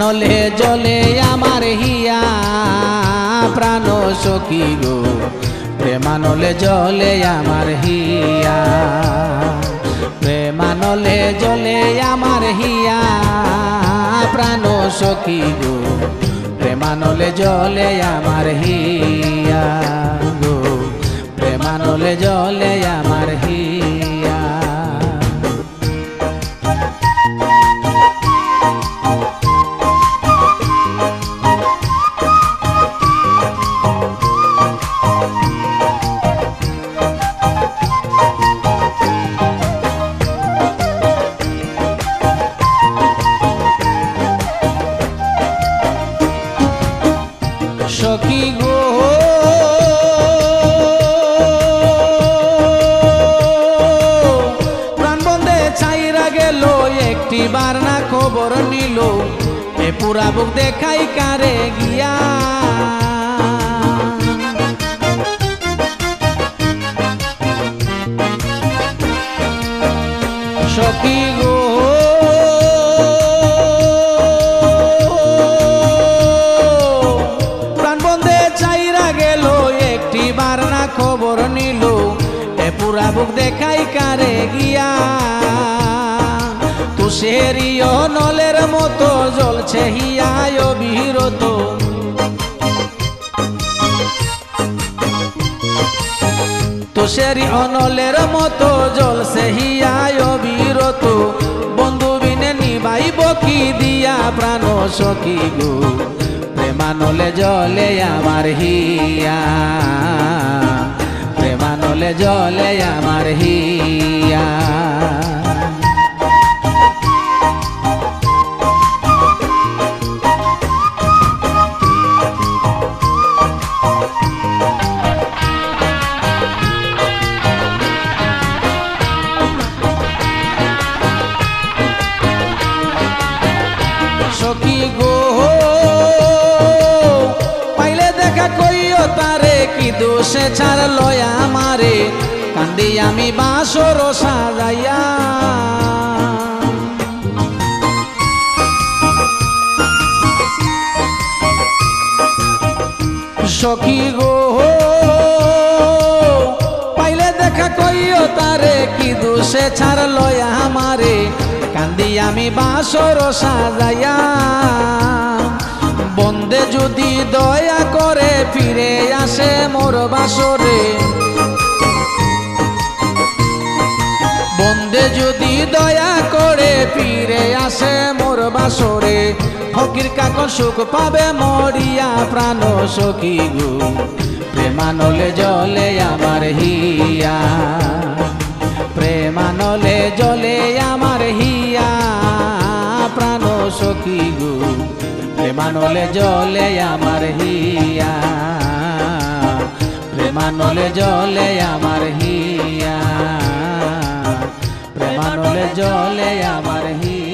প্রেমানলে জলে আমার হিয়া, প্রাণ সখী গো, প্রেমানলে জলে আমার হিয়া, প্রেমানলে জলে আমার হিয়া, প্রাণ সখী গো, প্রেমানলে জলে আমার হিয়া গো, প্রেমানলে জলে আমার হিয়া। সখী গো। প্রাণবন্ধে চাইরা গেল, একটি বার না খবর নিল। এ পুরা বুক দেখাই কারে গিয়া। সখী গো। বুক দেখাই কারে গিয়া। তুষেরিও নলের মতো জ্বলছে হিয়ায় অবিরত তুষেরি অনলের মতো জলসে হিয়ায় অবিরত বন্ধু বিনে নিবাইব কি দিয়া প্রাণ সখী গো। প্রেমানলে জলে আমার হিয়া। প্রেমানলে জলে আমার হিয়া। দেখা কি দোষে ছাড় লয়া কান্দি আমি বাসর সাজাইয়া। সখী গো, পাইলে দেখা কইও তারে কি দোষে ছাড় লয়া আমারে। কান্দি আমি বাসর সাজাইয়া। বন্দে যদি দয়া করে ফিরে আসে মোর বাসরে বন্দে যদি দয়া করে ফিরে আসে মোর বাসরে, ফকির কাকর সুখ পাবে মরিয়া প্রাণ সখী গো। প্রেমানলে জলে আমার হিয়া, প্রেমানলে জলে আমার হিয়া প্রাণ সখী গো। প্রেমানলে জলে আমার হিয়া, প্রেমানলে জলে আমার হিয়া। প্রেমানলে জলে আমার হিয়া